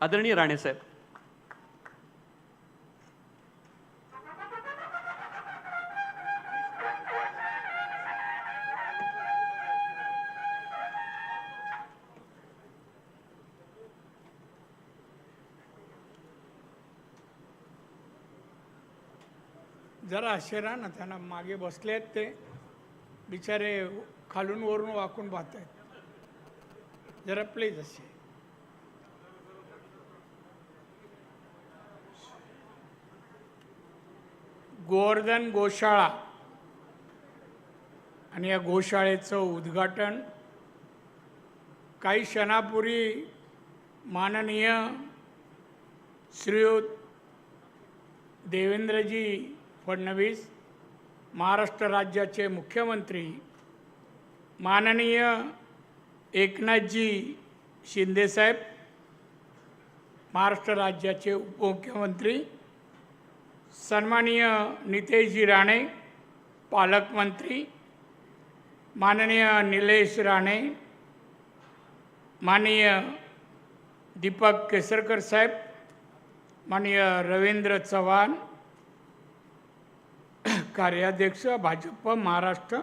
आदरणीय राणेसाहेब जरा असे ना त्यांना मागे बसले आहेत ते. बिचारे खालून वरून वाकून पाहत आहेत जरा प्लीज असे. गोवर्धन गोशाळा. आणि या गोशाळेचं उद्घाटन काही क्षणापूर्वी माननीय श्रीयुत देवेंद्रजी फडणवीस महाराष्ट्र राज्याचे मुख्यमंत्री माननीय एकनाथजी शिंदेसाहेब महाराष्ट्र राज्याचे उपमुख्यमंत्री सन्माननीय नितेशजी राणे पालकमंत्री माननीय निलेश राणे माननीय दीपक केसरकर साहेब माननीय रवींद्र चव्हाण कार्याध्यक्ष भाजप महाराष्ट्र.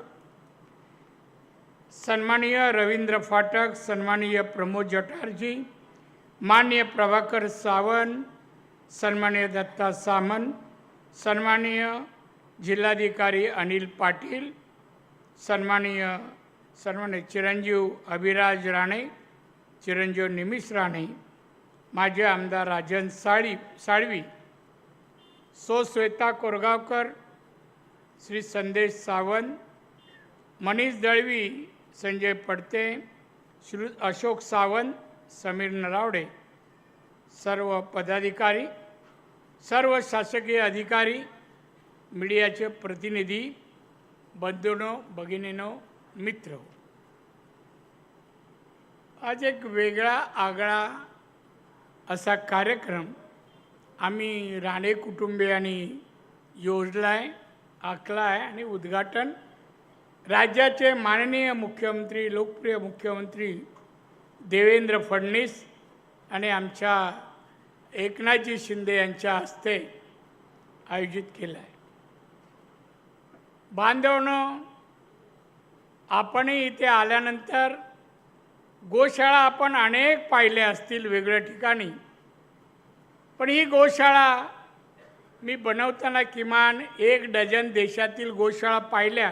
सन्माननीय रवींद्र फाटक सन्माननीय प्रमोद जठारजी माननीय प्रभाकर सावंत सन्माननीय दत्ता सामंत सन्माननीय जिल्हाधिकारी अनिल पाटील सन्माननीय सन्मान्य चिरंजीव अभिराज राणे चिरंजीव निमिष राणे माझे आमदार राजन साळी साळवी सो श्वेता कोरगावकर श्री संदेश सावंत मनीष दळवी संजय पडते श्री अशोक सावंत समीर नरावडे सर्व पदाधिकारी सर्व शासकीय अधिकारी मीडियाचे प्रतिनिधी बंधूनो भगिनीनो मित्र आज एक वेगळा आगळा असा कार्यक्रम आम्ही राणे कुटुंबियांनी योजला आहे आखला आहे आणि उद्घाटन राज्याचे माननीय मुख्यमंत्री लोकप्रिय मुख्यमंत्री देवेंद्र फडणीस आणि आमच्या एकनाथजी शिंदे यांच्या हस्ते आयोजित केलं आहे बांधवनं आपणही इथे आल्यानंतर गोशाळा आपण अनेक पाहिल्या असतील वेगळ्या ठिकाणी. पण ही गोशाळा मी बनवताना किमान एक डझन देशातील गोशाळा पाहिल्या.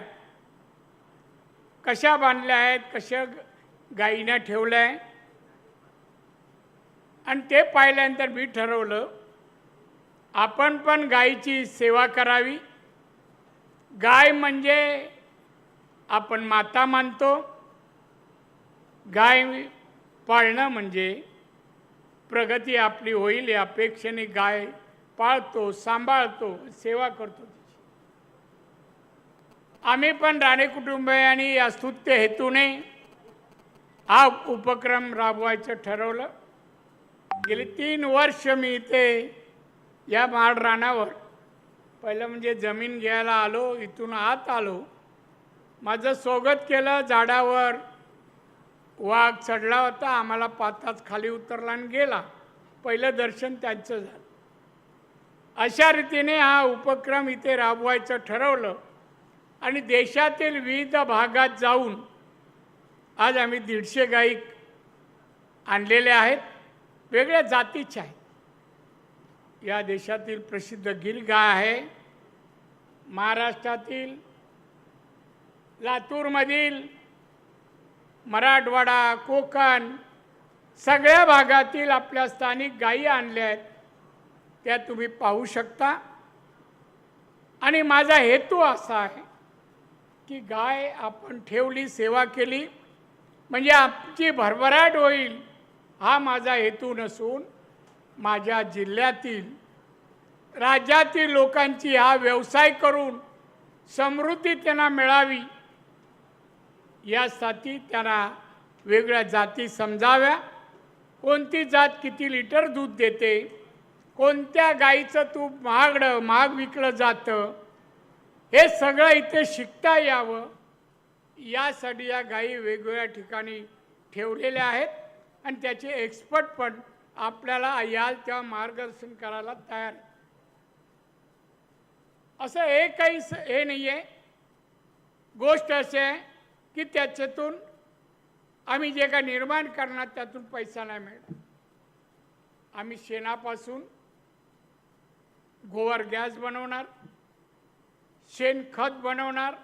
कशा बांधल्या आहेत कशा गायीनं ठेवल्या आहे आणि ते पाहिल्यानंतर मी ठरवलं आपण पण गायीची सेवा करावी. गाय म्हणजे आपण माता मानतो. गाय पाळणं म्हणजे प्रगती आपली होईल या अपेक्षेने गाय पाळतो सांभाळतो सेवा करतो आम्ही पण राणे कुटुंबियांनी या स्तुत्य हेतूने हा उपक्रम राबवायचं ठरवलं. गेली तीन वर्ष मी इथे या माळ रानावर. पहिलं म्हणजे जमीन घ्यायला आलो इथून आत आलो. माझं स्वागत केलं झाडावर. वाघ चढला होता आम्हाला पाताच खाली उतरला आणि गेला. पहिलं दर्शन त्यांचं झालं. अशा रीतीने हा उपक्रम इथे राबवायचं ठरवलं आणि देशातील विविध भागात जाऊन आज आम्ही दीडशे गायक आणलेले आहेत. वेगळ्या जातीच्या आहेत. या देशातील प्रसिद्ध गिरगा आहे. महाराष्ट्रातील लातूरमधील मराठवाडा कोकण सगळ्या भागातील आपल्या स्थानिक गायी आणल्या आहेत. त्या तुम्ही पाहू शकता. आणि माझा हेतू असा आहे की गाय आपण ठेवली सेवा केली म्हणजे आमची भरभराट होईल. हा माझा हेतू नसून माझ्या जिल्ह्यातील राज्यातील लोकांची हा व्यवसाय करून समृद्धी त्यांना मिळावी यासाठी त्यांना वेगळ्या जाती समजाव्या. कोणती जात किती लिटर दूध देते कोणत्या गाईचं तूप महागडं महाग विकलं जातं हे सगळं इथे शिकता यावं. यासाठी या गायी वेगवेगळ्या ठिकाणी ठेवलेल्या आहेत. आणि त्याचे एक्सपर्ट पण आपल्याला याल तेव्हा मार्गदर्शन करायला तयार. असं हे स- हे नाही आहे गोष्ट अशी आहे की त्याच्यातून आम्ही जे काय निर्माण करणार त्यातून पैसा नाही मिळणार. आम्ही शेणापासून गोवर गॅस बनवणार शेणखत बनवणार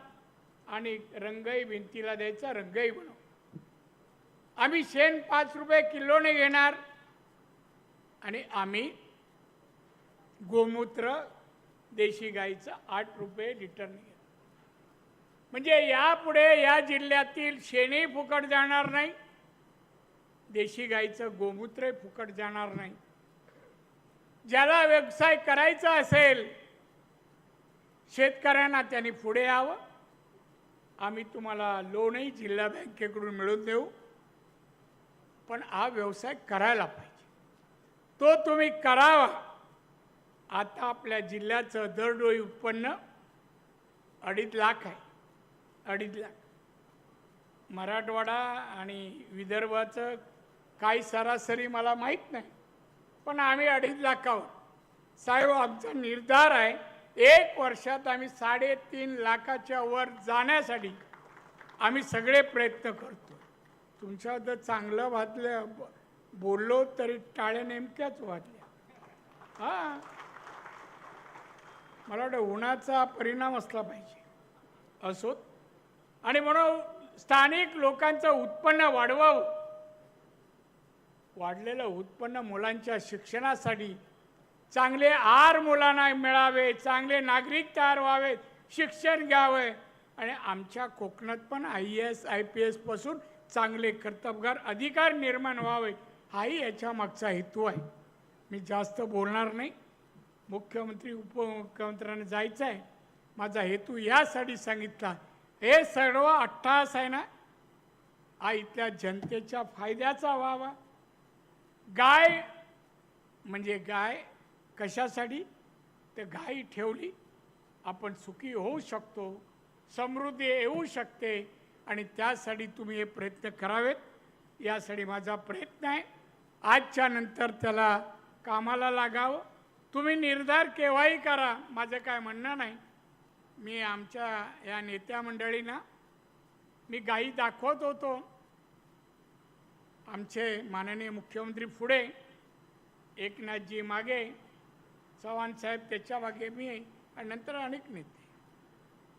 आणि रंगही भिंतीला द्यायचा रंगही बनवणार. आम्ही शेण पाच रुपये किलोने घेणार. आणि आम्ही गोमूत्र देशी गाईचं आठ रुपये लिटरने घेणार. म्हणजे यापुढे या जिल्ह्यातील शेणही फुकट जाणार नाही. देशी गाईचं गोमूत्रही फुकट जाणार नाही. ज्याला व्यवसाय करायचा असेल शेतकऱ्यांना त्यांनी पुढे यावं. आम्ही तुम्हाला लोनही जिल्हा बँकेकडून मिळून देऊ. पण हा व्यवसाय करायला पाहिजे. तो तुम्ही करावा. आता आपल्या जिल्ह्याचं दरडोई उत्पन्न अडीच लाख आहे. अडीच लाख. मराठवाडा आणि विदर्भाचं काही सरासरी मला माहीत नाही. पण आम्ही अडीच लाखावर साहेब आमचा निर्धार आहे एक वर्षात आम्ही साडेतीन लाखाच्या वर जाण्यासाठी आम्ही सगळे प्रयत्न करतो. तुमच्या तुमच्याबद्दल चांगलं वाचलं बोललो तरी टाळ्या नेमक्याच वाचल्या हां. मला वाटतं उन्हाचा परिणाम असला पाहिजे. असोत आणि म्हणून स्थानिक लोकांचं उत्पन्न वाढवावं. वाढलेलं उत्पन्न मुलांच्या शिक्षणासाठी चांगले आर मुलांना मिळावे चांगले नागरिक तयार व्हावेत शिक्षण घ्यावे. आणि आमच्या कोकणात पण आय एस आय पी एसपासून चांगले कर्तबगार अधिकार निर्माण व्हावे हाही याच्या मागचा हेतू आहे. मी जास्त बोलणार नाही. मुख्यमंत्री उपमुख्यमंत्र्यांना जायचं आहे. माझा हेतू यासाठी सांगितला. हे सर्व अट्टास आहे ना? हा इथल्या जनतेच्या फायद्याचा व्हावा. गाय म्हणजे गाय कशासाठी? तर गाय ठेवली आपण सुखी होऊ शकतो समृद्धी येऊ शकते. आणि त्यासाठी तुम्ही हे प्रयत्न करावेत. यासाठी माझा प्रयत्न आहे. आजच्या नंतर त्याला कामाला लागावं. तुम्ही निर्धार केव्हाही करा. माझं काय म्हणणं नाही. मी आमच्या या नेत्या मंडळींना मी गाई दाखवत होतो. आमचे माननीय मुख्यमंत्री पुढे एकनाथजी मागे चव्हाण साहेब त्याच्यामागे मी आणि नंतर अनेक नेते.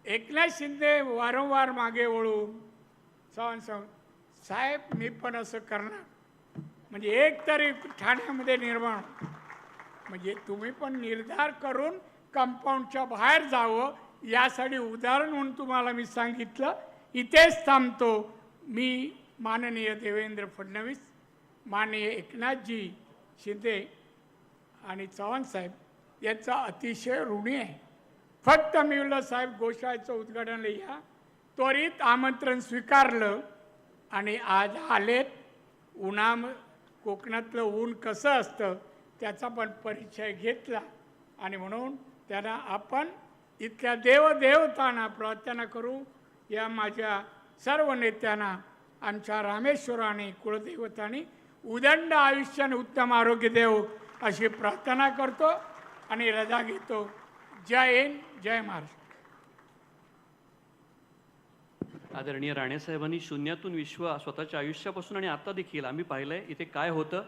एकनाथ शिंदे वारंवार मागे वळून चव्हाण साहेब साहेब मी पण असं करणार. म्हणजे एक तरी ठाण्यामध्ये निर्माण म्हणजे तुम्ही पण निर्धार करून कंपाऊंडच्या बाहेर जावं यासाठी उदाहरण म्हणून तुम्हाला मी सांगितलं. इथेच थांबतो. मी माननीय देवेंद्र फडणवीस माननीय एकनाथजी शिंदे आणि चव्हाण साहेब यांचा अतिशय ऋणी आहे. फक्त मिळलं साहेब गोशाळेचं उद्घाटन या त्वरित आमंत्रण स्वीकारलं आणि आज आलेत. उन्हा कोकणातलं ऊन कसं असतं त्याचा पण परिचय घेतला. आणि म्हणून त्यांना आपण इथल्या देवदेवतांना प्रार्थना करू. या माझ्या सर्व नेत्यांना आमच्या रामेश्वराने कुळदेवतांनी उदंड आयुष्य आणि उत्तम आरोग्य देव अशी प्रार्थना करतो आणि रजा घेतो. जय हिंद जय महाराष्ट्र. आदरणीय राणेसाहेबांनी शून्यातून विश्व स्वतःच्या आयुष्यापासून आणि आता देखील आम्ही पाहिलंय इथे काय होतं